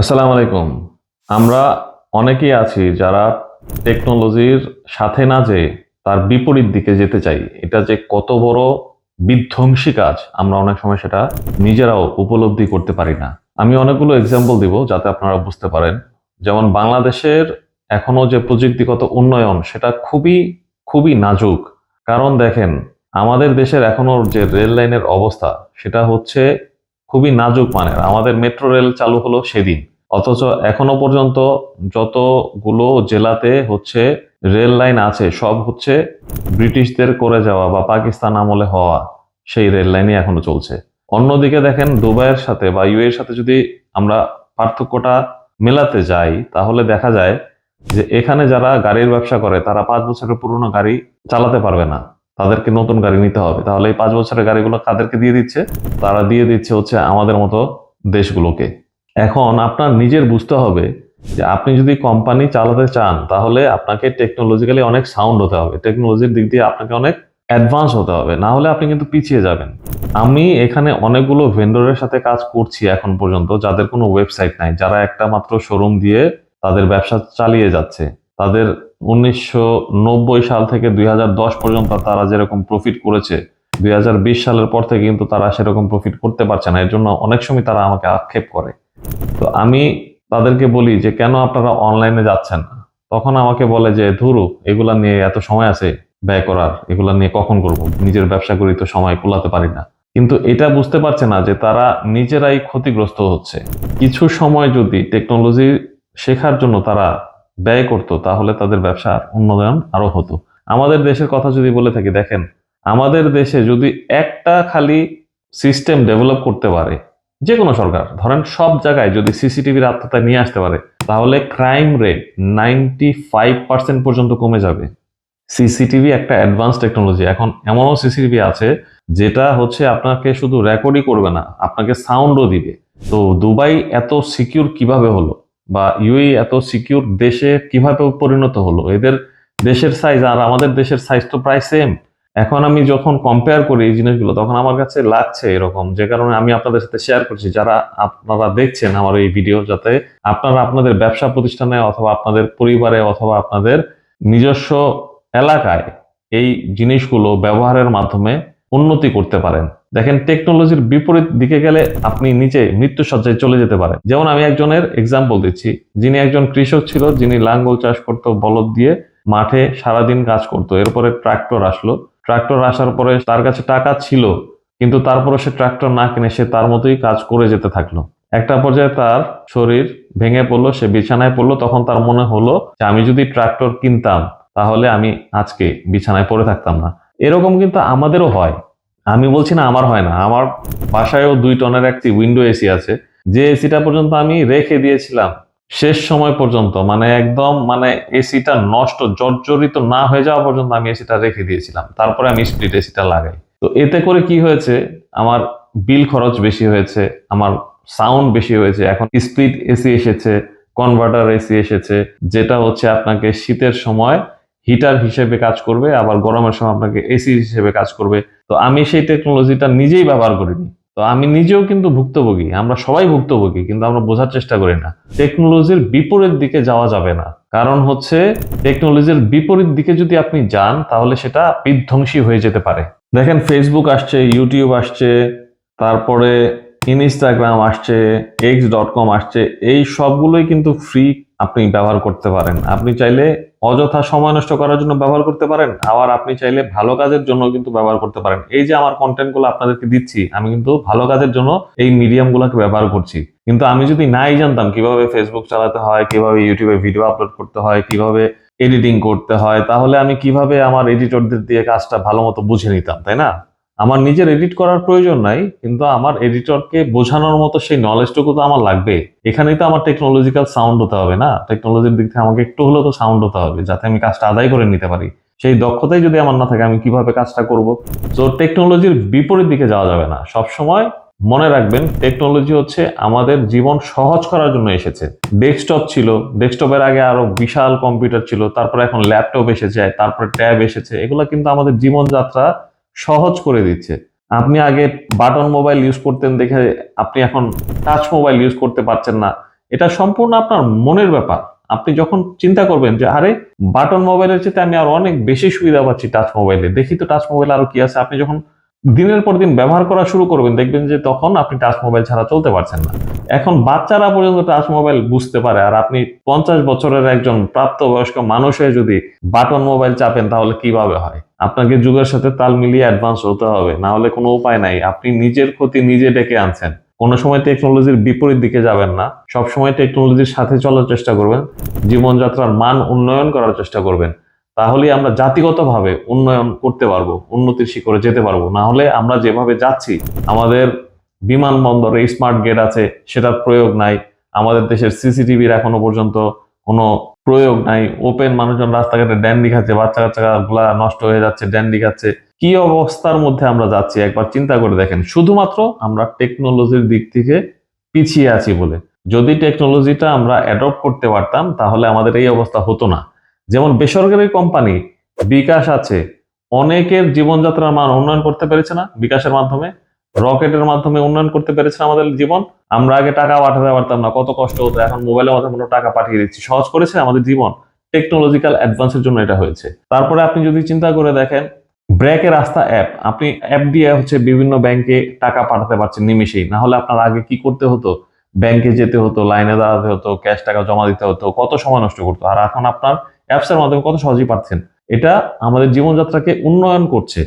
আসসালামু আলাইকুম। আমরা অনেকেই আছি যারা টেকনোলজির সাথে না যে তার বিপরীত দিকে যেতে চাই। এটা যে কত বড় বিধ্বংসী কাজ আমরা অনেক সময় সেটা নিজেরাও উপলব্ধি করতে পারি না। আমি অনেকগুলো এক্সাম্পল দিব যাতে আপনারা বুঝতে পারেন। যেমন বাংলাদেশের এখনও যে প্রযুক্তিগত উন্নয়ন সেটা খুবই খুবই নাজুক। কারণ দেখেন, আমাদের দেশের এখনও যে রেল লাইনের অবস্থা সেটা হচ্ছে খুবই নাজুক মানের। আমাদের মেট্রো রেল চালু হলো সেদিন। অথচ এখনও পর্যন্ত যতগুলো জেলাতে হচ্ছে রেল লাইন আছে, সব হচ্ছে ব্রিটিশদের করে যাওয়া বা পাকিস্তান আমলে হওয়া সেই রেল লাইনই এখনও চলছে। অন্যদিকে দেখেন দুবাইয়ের সাথে বা ইউএর সাথে যদি আমরা পার্থক্যটা মেলাতে যাই, তাহলে দেখা যায় যে এখানে যারা গাড়ির ব্যবসা করে, তারা পাঁচ বছরের পুরনো গাড়ি চালাতে পারবে না। তাদেরকে নতুন গাড়ি নিতে হবে। তাহলে এই পাঁচ বছরের গাড়িগুলো কাদেরকে দিয়ে দিচ্ছে। তারা দিয়ে দিচ্ছে হচ্ছে আমাদের মতো দেশগুলোকে। এখন আপনার নিজের বুঝতে হবে যে আপনি যদি কোম্পানি চালাতে চান, তাহলে আপনাকে টেকনোলজিক্যালি অনেক সাউন্ড হতে হবে। টেকনোলজির দিক দিয়ে আপনাকে অনেক অ্যাডভান্স হতে হবে। না হলে আপনি কিন্তু পিছিয়ে যাবেন। আমি এখানে অনেকগুলো ভেন্ডরের সাথে কাজ করছি এখন পর্যন্ত, যাদের কোনো ওয়েবসাইট নাই, যারা একটা মাত্র শোরুম দিয়ে তাদের ব্যবসা চালিয়ে যাচ্ছে। তাদের উনিশশো নব্বই সাল থেকে দুই হাজার দশ পর্যন্ত তারা যেরকম প্রফিট করেছে, দুই হাজার বিশ সালের পর থেকে কিন্তু তারা সেরকম প্রফিট করতে পারছে না। এর জন্য অনেক সময় তারা আমাকে আক্ষেপ করে। তো আমি তাদেরকে বলি যে, কেন আপনারা অনলাইনে যাচ্ছেন না? তখন আমাকে বলে যে, ধুরু, এগুলা নিয়ে এত সময় আছে ব্যয় করার, এগুলা নিয়ে কখন করব? নিজের ব্যবসা করি তো সময় কুলাতে পারি না। কিন্তু এটা বুঝতে পারছে না যে, তারা নিজেরাই ক্ষতিগ্রস্ত হচ্ছে। কিছু সময় যদি টেকনোলজি শেখার জন্য তারা ব্যয় করতো, তাহলে তাদের ব্যবসার উন্নয়ন আরও হতো। আমাদের দেশের কথা যদি বলে থাকি, দেখেন, আমাদের দেশে যদি একটা খালি সিস্টেম ডেভেলপ করতে পারে যে কোনো সরকার, ধরেন সব জায়গায় যদি সিসিটিভির আত্মতায় নিয়ে আসতে পারে, তাহলে crime rate ninety five percent পর্যন্ত কমে যাবে। সিসিটিভি একটা অ্যাডভান্স টেকনোলজি এখন এমনও সিসিটিভি আছে, যেটা হচ্ছে আপনাকে শুধু রেকর্ডই করবে না, আপনাকে সাউন্ডও দিবে। তো দুবাই এত সিকিউর কীভাবে হলো? বা ইউএই এত সিকিউর দেশে কীভাবে পরিণত হলো? এদের দেশের সাইজ আর আমাদের দেশের সাইজ তো প্রায় সেম এখন আমি যখন কম্পেয়ার করি এই জিনিসগুলো, তখন আমার কাছে লাগছে এরকম। যে কারণে আমি আপনাদের সাথে শেয়ার করছি। যারা আপনারা দেখছেন আমার এই ভিডিও যাতে আপনারা আপনাদের ব্যবসা প্রতিষ্ঠানে অথবা আপনাদের পরিবারে অথবা আপনাদের নিজস্ব এলাকায় এই জিনিসগুলো ব্যবহারের মাধ্যমে উন্নতি করতে পারেন। দেখেন টেকনোলজির বিপরীত দিকে গেলে আপনি নিচে মৃত্যু সজ্জায় চলে যেতে পারেন। যেমন আমি একজনের এক্সাম্পল দিচ্ছি। যিনি একজন কৃষক ছিল, যিনি লাঙ্গল চাষ করতো, বলদ দিয়ে মাঠে সারাদিন কাজ করতো। এরপরে ট্রাক্টর আসলো। ট্রাক্টর আসার পরে তার কাছে টাকা ছিল, কিন্তু তারপরে সে ট্রাক্টর না কিনে সে তার মতোই কাজ করে যেতে থাকল। একটা পর্যায়ে তার শরীর ভেঙে পড়ল, সে বিছানায় পড়ল। তখন তার মনে হলো যে, আমি যদি ট্রাক্টর কিনতাম, তাহলে আমি আজকে বিছানায় পড়ে থাকতাম না। এরকম কিন্তু আমাদেরও হয়। আমি বলছি না আমার হয় না। আমার বাসায়ও দুই টনের একটি উইন্ডো এসি আছে। যে এসিটা পর্যন্ত আমি রেখে দিয়েছিলাম, শেষ সময় পর্যন্ত মানে একদম মানে এসিটা নষ্ট, জর্জরিত না হয়ে যাওয়া পর্যন্ত আমি এসিটা রেখে দিয়েছিলাম। তারপরে আমি স্প্লিট এসিটা লাগাই। তো এতে করে কি হয়েছে, আমার বিল খরচ বেশি হয়েছে, আমার সাউন্ড বেশি হয়েছে, এখন স্প্লিট এসি এসেছে কনভার্টার এসি এসেছে, যেটা হচ্ছে আপনাকে শীতের সময় হিটার হিসেবে কাজ করবে, আবার গরমের সময় আপনাকে এসি হিসেবে কাজ করবে। তো আমি সেই টেকনোলজিটা নিজেই ব্যবহার করিনি। তো আমি নিজেও কিন্তু ভুক্তভোগী, আমরা সবাই ভুক্তভোগী, কিন্তু আমরা বোঝার চেষ্টা করি না। টেকনোলজির বিপরীত দিকে যাওয়া যাবে না। কারণ হচ্ছে, টেকনোলজির বিপরীত দিকে যদি আপনি যান, তাহলে সেটা বিধ্বংসী হয়ে যেতে পারে। দেখেন ফেসবুক আসছে ইউটিউব আসছে, তারপরে ইনস্টাগ্রাম আসছে এক্স ডট কম আসছে, এই সবগুলোই কিন্তু ফ্রি আপনি ব্যবহার করতে পারেন। আপনি চাইলে অযথা সময় নষ্ট করার জন্য ব্যবহার করতে পারেন। আবার আপনি চাইলে ভালো কাজের জন্য কিন্তু ব্যবহার করতে পারেন। এই যে আমার কন্টেন্টগুলো আপনাদেরকে দিচ্ছি, আমি কিন্তু ভালো কাজের জন্য এই মিডিয়াম গুলোকে ব্যবহার করছি। কিন্তু আমি যদি নাই জানতাম কীভাবে ফেসবুক চালাতে হয়, কীভাবে ইউটিউবে ভিডিও আপলোড করতে হয়, কীভাবে এডিটিং করতে হয়, তাহলে আমি কীভাবে আমার এডিটরদের দিয়ে কাজটা ভালো মতো বুঝে নিতাম, তাই না? আমার নিজের এডিট করার প্রয়োজন নাই, কিন্তু আমার এডিটরকে বোঝানোর মতো সেই নলেজটুকু তো আমার লাগবে। এখানেই তো আমার টেকনোলজিক্যাল সাউন্ড হতে হবে না। টেকনোলজির দিক থেকে আমাকে একটু হলেও তো সাউন্ড হতে হবে, যাতে আমি কাজটা আদায় করে নিতে পারি। সেই দক্ষতাই যদি আমার না থাকে, আমি কীভাবে কাজটা করব? তো টেকনোলজির বিপরীত দিকে যাওয়া যাবে না। সব সময় মনে রাখবেন টেকনোলজি হচ্ছে আমাদের জীবন সহজ করার জন্য এসেছে। ডেস্কটপ ছিল ডেস্কটপের আগে আরও বিশাল কম্পিউটার ছিল, তারপরে এখন ল্যাপটপ এসেছে, তারপরে ট্যাব এসেছে, এগুলো কিন্তু আমাদের জীবনযাত্রা সহজ করে দিচ্ছে। আপনি আগে বাটন মোবাইল ইউজ করতেন দেখে আপনি এখন টাচ মোবাইল ইউজ করতে পারছেন না। এটা সম্পূর্ণ আপনার মনের ব্যাপার। আপনি যখন চিন্তা করবেন যে, আরে বাটন মোবাইলের চেয়ে আমি আর অনেক বেশি সুবিধা পাচ্ছি টাচ মোবাইলে দেখি তো টাচ মোবাইল আরও কি আছে? আপনি যখন দিনের পর দিন ব্যবহার করা শুরু করবেন, দেখবেন যে তখন আপনি টাচ মোবাইল ছাড়া চলতে পারছেন না। এখন বাচ্চারা পর্যন্ত টাচ মোবাইল বুঝতে পারে, আর আপনি পঞ্চাশ বছরের একজন প্রাপ্তবয়স্ক মানুষ হয়ে যদি বাটন মোবাইল চাপেন, তাহলে কীভাবে হয়? আপনাকে যুগের সাথে তাল মিলিয়ে অ্যাডভান্স হতে হবে, না হলে কোনো উপায় নাই। আপনি নিজের ক্ষতি নিজে ডেকে আনছেন। কোনো সময় টেকনোলজির বিপরীত দিকে যাবেন না। সব সময় টেকনোলজির সাথে চলার চেষ্টা করবেন। জীবনযাত্রার মান উন্নয়ন করার চেষ্টা করবেন। তাহলেই আমরা জাতিগতভাবে উন্নয়ন করতে পারব, উন্নতির শিখরে যেতে পারব। না হলে আমরা যেভাবে যাচ্ছি, আমাদের বিমানবন্দরে স্মার্ট গেট আছে, সেটার প্রয়োগ নাই, আমাদের দেশের সিসিটিভির এখনও পর্যন্ত কোনো প্রয়োগ নাই ওপেন মানুষজন রাস্তাঘাটে ড্যান্ডি খাচ্ছে বাচ্চা কাচ্চা গুলা নষ্ট হয়ে যাচ্ছে ড্যান্ডি খাচ্ছে। কি অবস্থার মধ্যে আমরা যাচ্ছি, একবার চিন্তা করে দেখেন। শুধুমাত্র আমরা টেকনোলজির দিক থেকে পিছিয়ে আছি বলে। যদি টেকনোলজিটা আমরা অ্যাডপ্ট করতে পারতাম, তাহলে আমাদের এই অবস্থা হতো না। যেমন বেসরকারি কোম্পানি বিকাশ আছে, অনেকের জীবনযাত্রার মান উন্নয়ন করতে পেরেছে না, বিকাশের মাধ্যমে, রকেটের মাধ্যমে উন্নয়ন করতে পেরেছে আমাদের জীবন। আমরা আগে টাকা পাঠাতে পারতাম না, কত কষ্ট হতো, এখন মোবাইলের মাধ্যমে টাকা পাঠিয়ে দিচ্ছি। সহজ করেছে আমাদের জীবন টেকনোলজিক্যাল অ্যাডভান্সের জন্য এটা হয়েছে। তারপরে আপনি যদি চিন্তা করে দেখেন ব্র্যাকের রাস্তা অ্যাপ আপনি অ্যাপ দিয়ে হচ্ছে বিভিন্ন ব্যাংকে টাকা পাঠাতে পারছেন নিমিশেই না হলে আপনার আগে কি করতে হতো? ব্যাংকে যেতে হতো লাইনে দাঁড়াতে হতো ক্যাশ টাকা জমা দিতে হতো, কত সময় নষ্ট করতো? আর এখন আপনার অ্যাপসের মাধ্যমে কত সহজেই পাচ্ছেন এটা আমাদের জীবনযাত্রাকে উন্নয়ন করছে।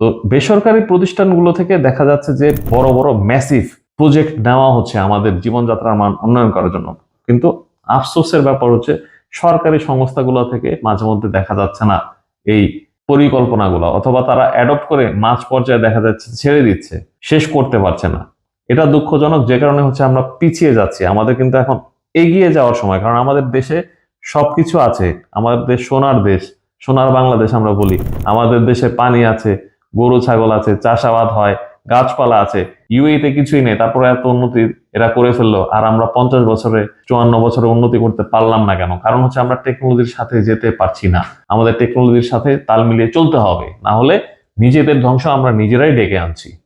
তো বেসরকারি প্রতিষ্ঠানগুলো থেকে দেখা যাচ্ছে যে বড় বড় ম্যাসিভ প্রজেক্ট নেওয়া হচ্ছে আমাদের জীবনযাত্রার মান উন্নয়ন করার জন্য। কিন্তু আফসোসের ব্যাপার হচ্ছে সরকারি সংস্থাগুলো থেকে মাঝে মধ্যে দেখা যাচ্ছে না এই পরিকল্পনাগুলো, অথবা তারা অ্যাডপ্ট করে মাঝ পর্যায়ে দেখা যাচ্ছে ছেড়ে দিচ্ছে, শেষ করতে পারছে না। এটা দুঃখজনক, যে কারণে হচ্ছে আমরা পিছিয়ে যাচ্ছি। আমাদের কিন্তু এখন এগিয়ে যাওয়ার সময়, কারণ আমাদের দেশে সবকিছু আছে। আমাদের দেশ সোনার দেশ, সোনার বাংলাদেশ আমরা বলি। আমাদের দেশে পানি আছে, গরু, ছাগল আছে, চাষাবাদ হয়, গাছপালা আছে। ইউএতে কিছুই নেই, তারপরে এত উন্নতি এরা করে ফেলল। আর আমরা পঞ্চাশ বছরে, চুয়ান্ন বছরে উন্নতি করতে পারলাম না কেন? কারণ হচ্ছে আমরা টেকনোলজির সাথে যেতে পারছি না। আমাদের টেকনোলজির সাথে তাল মিলিয়ে চলতে হবে। না হলে নিজেদের ধ্বংস আমরা নিজেরাই ডেকে আনছি।